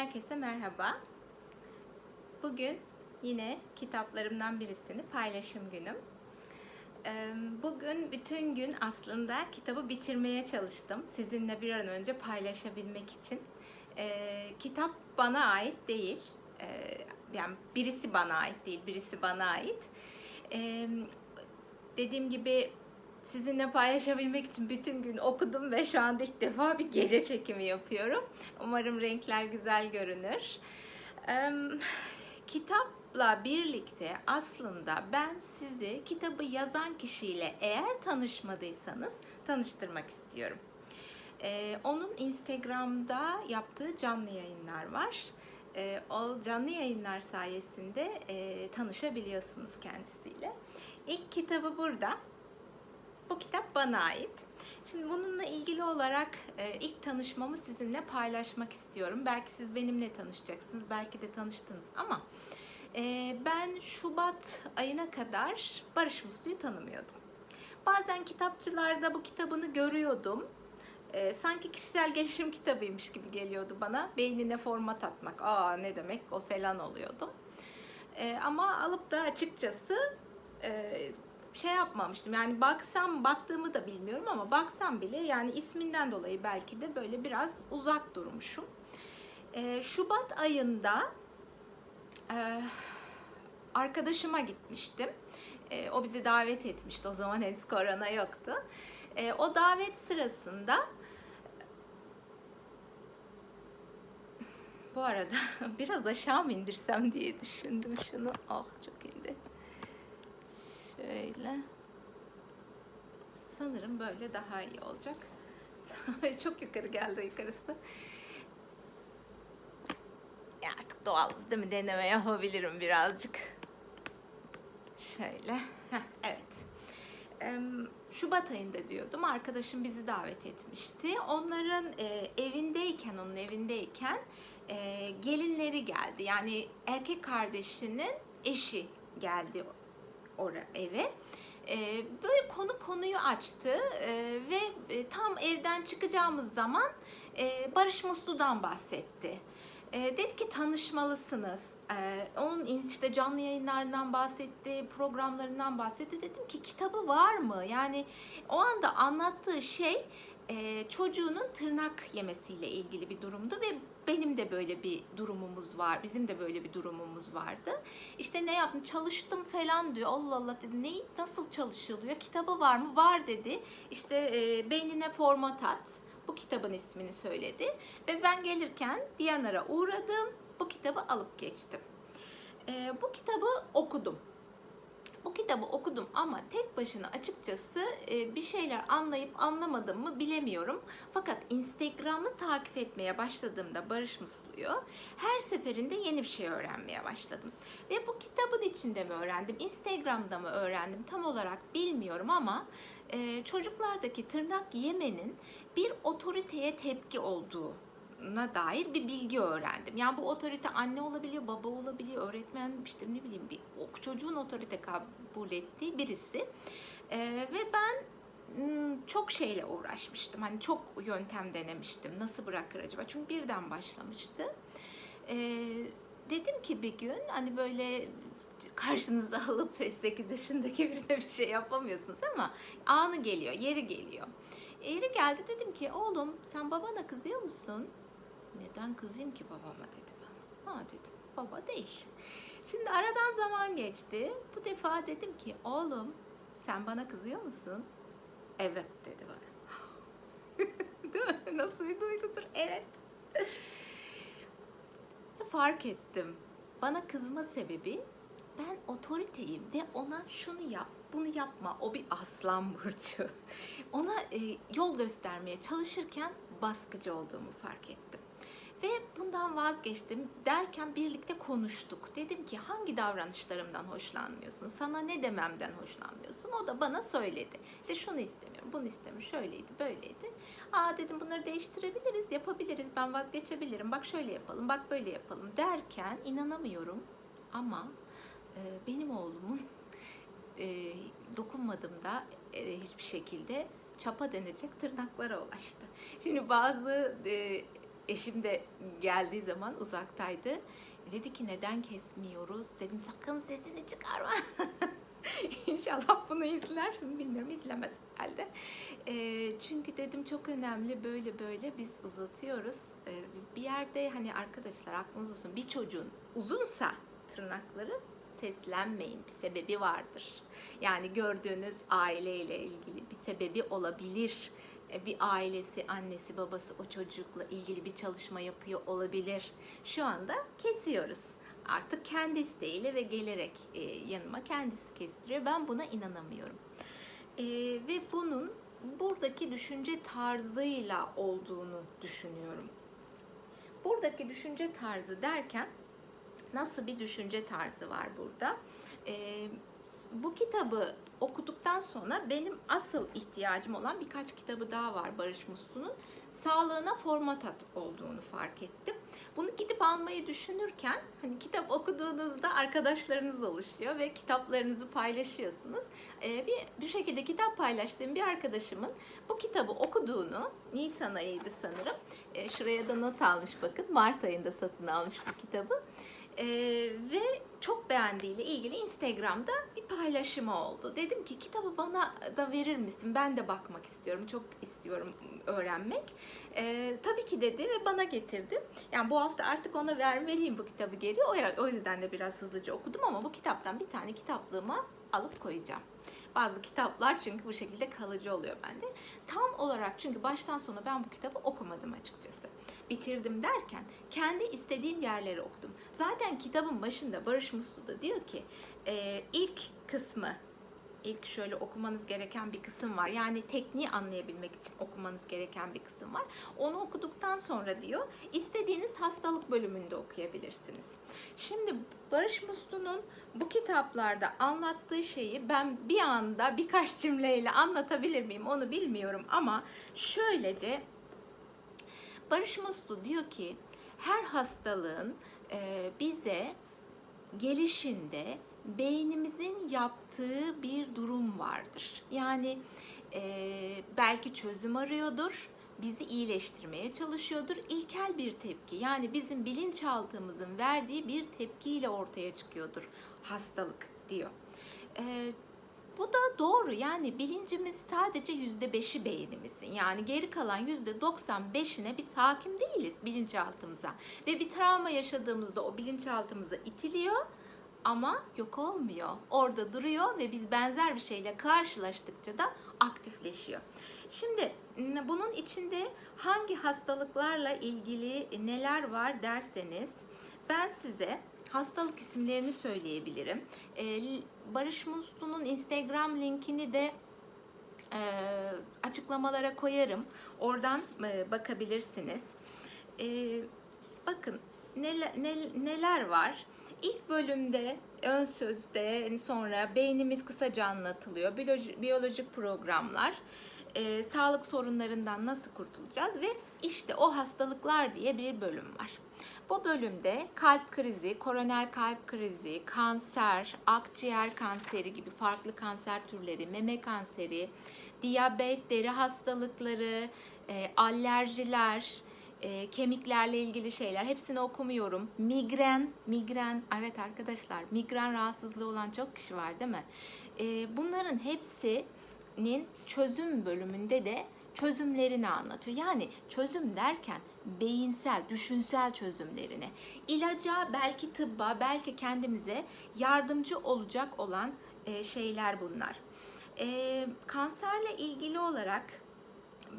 Herkese merhaba. Bugün yine kitaplarımdan birisini paylaşım günüm. Ee, Bugün bütün gün aslında kitabı bitirmeye çalıştım. Sizinle bir an önce paylaşabilmek için. Ee, Kitap bana ait değil. Ee, Yani birisi bana ait değil, birisi bana ait. Dediğim gibi sizinle paylaşabilmek için bütün gün okudum ve şu anda ilk defa bir gece çekimi yapıyorum. Umarım renkler güzel görünür. Eee, Kitapla birlikte aslında ben sizi kitabı yazan kişiyle eğer tanışmadıysanız tanıştırmak istiyorum. Eee, onun Instagram'da yaptığı canlı yayınlar var. Eee, o canlı yayınlar sayesinde eee, tanışabiliyorsunuz kendisiyle. İlk kitabı burada. Bu kitap bana ait. Şimdi bununla ilgili olarak e, ilk tanışmamı sizinle paylaşmak istiyorum. Belki siz benimle tanışacaksınız, belki de tanıştınız ama e, ben Şubat ayına kadar Barış Muslu'yu tanımıyordum. Bazen kitapçılarda bu kitabını görüyordum. E, sanki kişisel gelişim kitabıymış gibi geliyordu bana. Beynine format atmak, aa ne demek o falan oluyordum. E, ama alıp da açıkçası e, şey yapmamıştım. Yani baksam baktığımı da bilmiyorum ama baksam bile yani isminden dolayı belki de böyle biraz uzak durmuşum. Ee, Şubat ayında e, arkadaşıma gitmiştim. E, o bizi davet etmişti. O zaman henüz korona yoktu. E, o davet sırasında bu arada biraz aşağı mı indirsem diye düşündüm şunu. Ah çok indi. Şöyle. Sanırım böyle daha iyi olacak. Çok yukarı geldi yukarısı. Ya artık doğalız değil mi? Deneme yapabilirim birazcık. Şöyle. Heh, evet. Şubat ayında diyordum. Arkadaşım bizi davet etmişti. Onların e, evindeyken, onun evindeyken e, gelinleri geldi. Yani erkek kardeşinin eşi geldi ora eve. Ee, böyle konu konuyu açtı ee, ve e, tam evden çıkacağımız zaman e, Barış Muslu'dan bahsetti. E, dedi ki tanışmalısınız. Onun işte canlı yayınlarından bahsetti, programlarından bahsetti. Dedim ki kitabı var mı? Yani o anda anlattığı şey e, çocuğunun tırnak yemesiyle ilgili bir durumdu ve benim de böyle bir durumumuz var. Bizim de böyle bir durumumuz vardı. İşte ne yaptım? Çalıştım falan diyor. Allah Allah dedi. Ne nasıl çalışılıyor? Kitabı var mı? Var dedi. İşte e, beynine format at. Bu kitabın ismini söyledi. Ve ben gelirken Diyanar'a uğradım. Bu kitabı alıp geçtim. E, bu kitabı okudum. Bu kitabı okudum ama tek başına açıkçası e, bir şeyler anlayıp anlamadığımı bilemiyorum. Fakat Instagram'ı takip etmeye başladığımda Barış Muslu'yu her seferinde yeni bir şey öğrenmeye başladım. Ve bu kitabın içinde mi öğrendim, Instagram'da mı öğrendim tam olarak bilmiyorum ama e, çocuklardaki tırnak yemenin bir otoriteye tepki olduğu na dair bir bilgi öğrendim. Yani bu otorite anne olabiliyor, baba olabiliyor, öğretmen işte ne bileyim bir çocuğun otorite kabul ettiği birisi. Ee, ve ben çok şeyle uğraşmıştım. Hani çok yöntem denemiştim. Nasıl bırakır acaba? Çünkü birden başlamıştı. Ee, dedim ki bir gün hani böyle karşınıza alıp 8 yaşındaki birine bir şey yapamıyorsunuz ama anı geliyor, yeri geliyor. Yeri geldi dedim ki oğlum sen babana kızıyor musun? Neden kızayım ki babama dedi bana. Ha dedim baba değil. Şimdi aradan zaman geçti. Bu defa dedim ki oğlum sen bana kızıyor musun? Evet dedi bana. Değil mi? Nasıl bir duygudur? Evet. Fark ettim. Bana kızma sebebi ben otoriteyim ve ona şunu yap, bunu yapma. O bir aslan burcu. Ona e, yol göstermeye çalışırken baskıcı olduğumu fark ettim. Ve bundan vazgeçtim derken birlikte konuştuk. Dedim ki hangi davranışlarımdan hoşlanmıyorsun? Sana ne dememden hoşlanmıyorsun? O da bana söyledi. İşte şunu istemiyorum, bunu istemiyorum. Şöyleydi, böyleydi. Aa dedim bunları değiştirebiliriz, yapabiliriz. Ben vazgeçebilirim. Bak şöyle yapalım, bak böyle yapalım derken inanamıyorum. Ama e, benim oğlumun e, dokunmadım da e, hiçbir şekilde çapa denecek tırnaklara ulaştı. Şimdi bazı e, Eşim de geldiği zaman uzaktaydı. E, Dedi ki neden kesmiyoruz? Dedim sakın sesini çıkarma. İnşallah bunu izler. Bilmiyorum izlemez herhalde. E, çünkü dedim çok önemli böyle böyle biz uzatıyoruz. E, bir yerde hani arkadaşlar aklınız olsun bir çocuğun uzunsa tırnakları seslenmeyin. Bir sebebi vardır. Yani gördüğünüz aileyle ilgili bir sebebi olabilir. E, Bir ailesi, annesi, babası o çocukla ilgili bir çalışma yapıyor olabilir. Şu anda kesiyoruz. Artık kendi isteğiyle ve gelerek e, yanıma kendisi kestiriyor. Ben buna inanamıyorum. E, ve bunun buradaki düşünce tarzıyla olduğunu düşünüyorum. Buradaki düşünce tarzı derken nasıl bir düşünce tarzı var burada? Bu kitabı okuduktan sonra benim asıl ihtiyacım olan birkaç kitabı daha var Barış Muslu'nun. Sağlığına format at olduğunu fark ettim. Bunu gidip almayı düşünürken hani kitap okuduğunuzda arkadaşlarınız oluşuyor ve kitaplarınızı paylaşıyorsunuz. Ee, bir, bir şekilde kitap paylaştığım bir arkadaşımın bu kitabı okuduğunu Nisan ayıydı sanırım. Ee, şuraya da not almış bakın. Mart ayında satın almış bu kitabı. Ee, ve çok beğendiğiyle ilgili Instagram'da bir paylaşımı oldu. Dedim ki kitabı bana da verir misin? Ben de bakmak istiyorum. Çok istiyorum öğrenmek. Ee, tabii ki dedi ve bana getirdi. Yani bu hafta artık ona vermeliyim bu kitabı geri. O, o yüzden de biraz hızlıca okudum ama bu kitaptan bir tane kitaplığıma alıp koyacağım. Bazı kitaplar çünkü bu şekilde kalıcı oluyor bende. Tam olarak çünkü baştan sona ben bu kitabı okumadım açıkçası bitirdim derken kendi istediğim yerleri okudum. Zaten kitabın başında Barış Muslu da diyor ki e, ilk kısmı ilk şöyle okumanız gereken bir kısım var. Yani tekniği anlayabilmek için okumanız gereken bir kısım var. Onu okuduktan sonra diyor istediğiniz hastalık bölümünde okuyabilirsiniz. Şimdi Barış Muslu'nun bu kitaplarda anlattığı şeyi ben bir anda birkaç cümleyle anlatabilir miyim onu bilmiyorum ama şöylece Barış Muslu diyor ki her hastalığın e, bize gelişinde beynimizin yaptığı bir durum vardır. Yani e, belki çözüm arıyordur, bizi iyileştirmeye çalışıyordur. İlkel bir tepki yani bizim bilinçaltımızın verdiği bir tepkiyle ortaya çıkıyordur hastalık diyor. E, bu da doğru. Yani bilincimiz sadece yüzde beşi beynimizin. Yani geri kalan yüzde doksan beşine biz hakim değiliz bilinçaltımıza. Ve bir travma yaşadığımızda o bilinçaltımıza itiliyor ama yok olmuyor. Orada duruyor ve biz benzer bir şeyle karşılaştıkça da aktifleşiyor. Şimdi bunun içinde hangi hastalıklarla ilgili neler var derseniz ben size hastalık isimlerini söyleyebilirim. Ee, Barış Muslu'nun Instagram linkini de e, açıklamalara koyarım. Oradan e, bakabilirsiniz. E, bakın neler, neler var. İlk bölümde ön sözde sonra beynimiz kısaca anlatılıyor. Biyoloji, biyolojik programlar, e, sağlık sorunlarından nasıl kurtulacağız ve işte o hastalıklar diye bir bölüm var. Bu bölümde kalp krizi, koroner kalp krizi, kanser, akciğer kanseri gibi farklı kanser türleri, meme kanseri, diyabet, deri hastalıkları, e, alerjiler, e, kemiklerle ilgili şeyler hepsini okumuyorum. Migren, migren, evet arkadaşlar migren rahatsızlığı olan çok kişi var değil mi? E, bunların hepsinin çözüm bölümünde de çözümlerini anlatıyor. Yani çözüm derken beyinsel, düşünsel çözümlerini. İlaca, belki tıbba, belki kendimize yardımcı olacak olan e, şeyler bunlar. E, kanserle ilgili olarak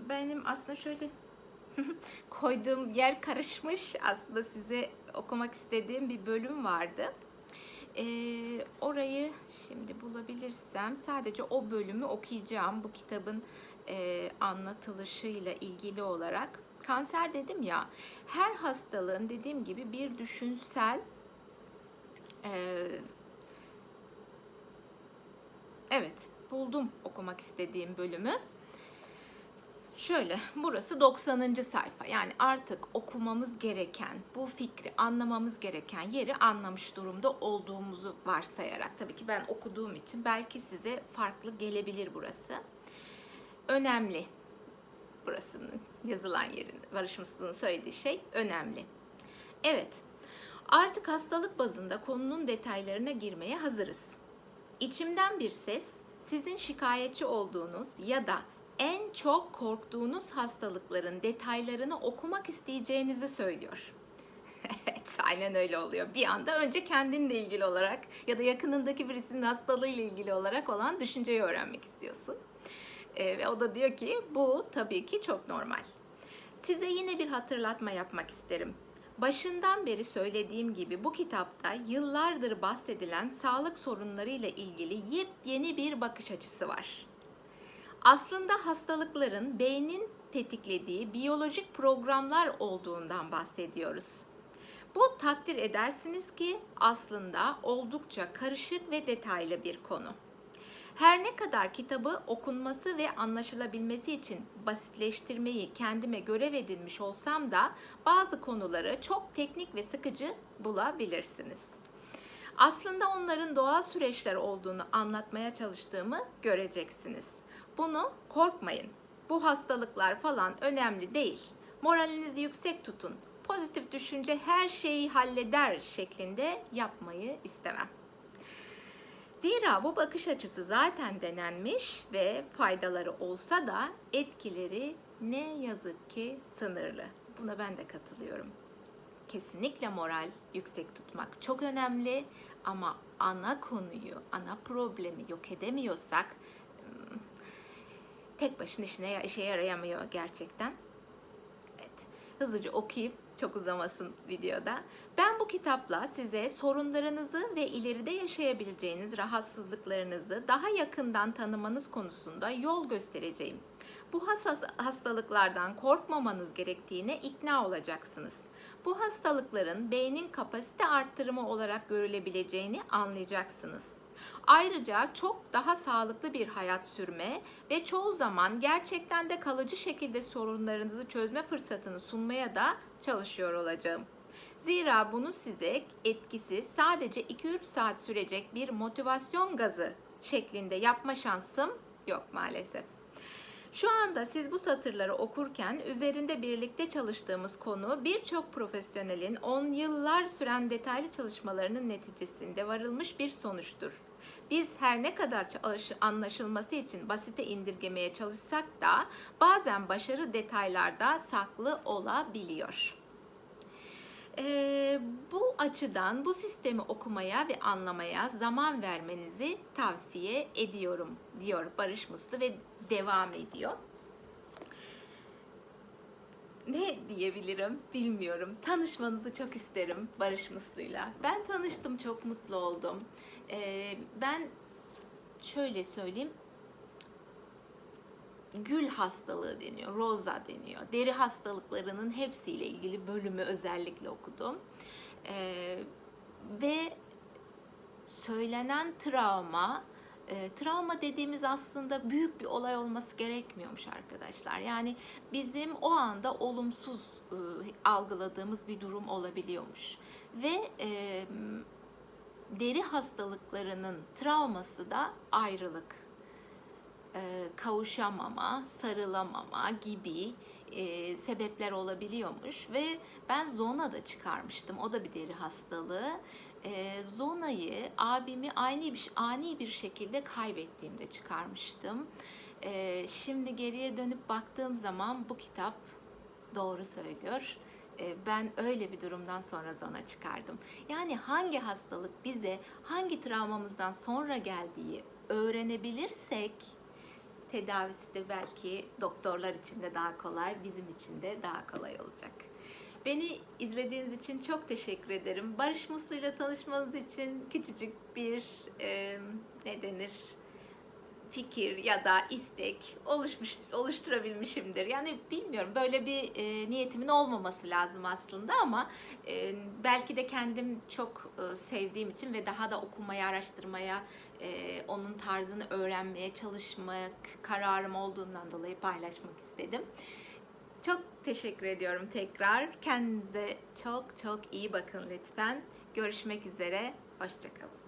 benim aslında şöyle koyduğum yer karışmış. Aslında size okumak istediğim bir bölüm vardı. E, orayı şimdi bulabilirsem sadece o bölümü okuyacağım bu kitabın e, anlatılışıyla ilgili olarak. Kanser dedim ya, her hastalığın dediğim gibi bir düşünsel e, evet buldum okumak istediğim bölümü. Şöyle, burası 90. sayfa. Yani artık okumamız gereken, bu fikri anlamamız gereken yeri anlamış durumda olduğumuzu varsayarak. Tabii ki ben okuduğum için belki size farklı gelebilir burası. Önemli. burasının yazılan yerin Barış Muslu'nun söylediği şey önemli. Evet, artık hastalık bazında konunun detaylarına girmeye hazırız. İçimden bir ses sizin şikayetçi olduğunuz ya da en çok korktuğunuz hastalıkların detaylarını okumak isteyeceğinizi söylüyor. evet, aynen öyle oluyor. Bir anda önce kendinle ilgili olarak ya da yakınındaki birisinin hastalığıyla ilgili olarak olan düşünceyi öğrenmek istiyorsun. Ee, ve o da diyor ki bu tabii ki çok normal. Size yine bir hatırlatma yapmak isterim. Başından beri söylediğim gibi bu kitapta yıllardır bahsedilen sağlık sorunlarıyla ilgili yepyeni bir bakış açısı var. Aslında hastalıkların beynin tetiklediği biyolojik programlar olduğundan bahsediyoruz. Bu takdir edersiniz ki aslında oldukça karışık ve detaylı bir konu. Her ne kadar kitabı okunması ve anlaşılabilmesi için basitleştirmeyi kendime görev edinmiş olsam da bazı konuları çok teknik ve sıkıcı bulabilirsiniz. Aslında onların doğal süreçler olduğunu anlatmaya çalıştığımı göreceksiniz. Bunu korkmayın. Bu hastalıklar falan önemli değil. Moralinizi yüksek tutun. Pozitif düşünce her şeyi halleder şeklinde yapmayı istemem. Zira bu bakış açısı zaten denenmiş ve faydaları olsa da etkileri ne yazık ki sınırlı. Buna ben de katılıyorum. Kesinlikle moral yüksek tutmak çok önemli ama ana konuyu, ana problemi yok edemiyorsak ım, tek başına işine işe yarayamıyor gerçekten. Evet. Hızlıca okuyup çok uzamasın videoda. Ben bu kitapla size sorunlarınızı ve ileride yaşayabileceğiniz rahatsızlıklarınızı daha yakından tanımanız konusunda yol göstereceğim. Bu hassas hastalıklardan korkmamanız gerektiğine ikna olacaksınız. Bu hastalıkların beynin kapasite arttırımı olarak görülebileceğini anlayacaksınız. Ayrıca çok daha sağlıklı bir hayat sürme ve çoğu zaman gerçekten de kalıcı şekilde sorunlarınızı çözme fırsatını sunmaya da çalışıyor olacağım. Zira bunu size etkisi sadece 2-3 saat sürecek bir motivasyon gazı şeklinde yapma şansım yok maalesef. Şu anda siz bu satırları okurken üzerinde birlikte çalıştığımız konu birçok profesyonelin 10 yıllar süren detaylı çalışmalarının neticesinde varılmış bir sonuçtur. Biz her ne kadar anlaşılması için basite indirgemeye çalışsak da bazen başarı detaylarda saklı olabiliyor. Ee, bu açıdan bu sistemi okumaya ve anlamaya zaman vermenizi tavsiye ediyorum diyor Barış Muslu ve devam ediyor. Ne diyebilirim bilmiyorum. Tanışmanızı çok isterim Barış Muslu'yla. Ben tanıştım çok mutlu oldum. Ee, ben şöyle söyleyeyim gül hastalığı deniyor, roza deniyor. Deri hastalıklarının hepsiyle ilgili bölümü özellikle okudum. Ee, ve söylenen travma, e, travma dediğimiz aslında büyük bir olay olması gerekmiyormuş arkadaşlar. Yani bizim o anda olumsuz e, algıladığımız bir durum olabiliyormuş. Ve e, deri hastalıklarının travması da ayrılık e, kavuşamama, sarılamama gibi e, sebepler olabiliyormuş ve ben zona da çıkarmıştım. O da bir deri hastalığı. E, zonayı abimi ani bir ani bir şekilde kaybettiğimde çıkarmıştım. Şimdi geriye dönüp baktığım zaman bu kitap doğru söylüyor. Ben öyle bir durumdan sonra zona çıkardım. Yani hangi hastalık bize hangi travmamızdan sonra geldiği öğrenebilirsek tedavisi de belki doktorlar için de daha kolay, bizim için de daha kolay olacak. Beni izlediğiniz için çok teşekkür ederim. Barış Muslu ile tanışmanız için küçücük bir e, ne denir fikir ya da istek oluşmuş oluşturabilmişimdir. Yani bilmiyorum böyle bir e, niyetimin olmaması lazım aslında ama e, belki de kendim çok e, sevdiğim için ve daha da okumaya, araştırmaya, e, onun tarzını öğrenmeye çalışmak kararım olduğundan dolayı paylaşmak istedim. Çok teşekkür ediyorum tekrar. Kendinize çok çok iyi bakın lütfen. Görüşmek üzere. Hoşçakalın.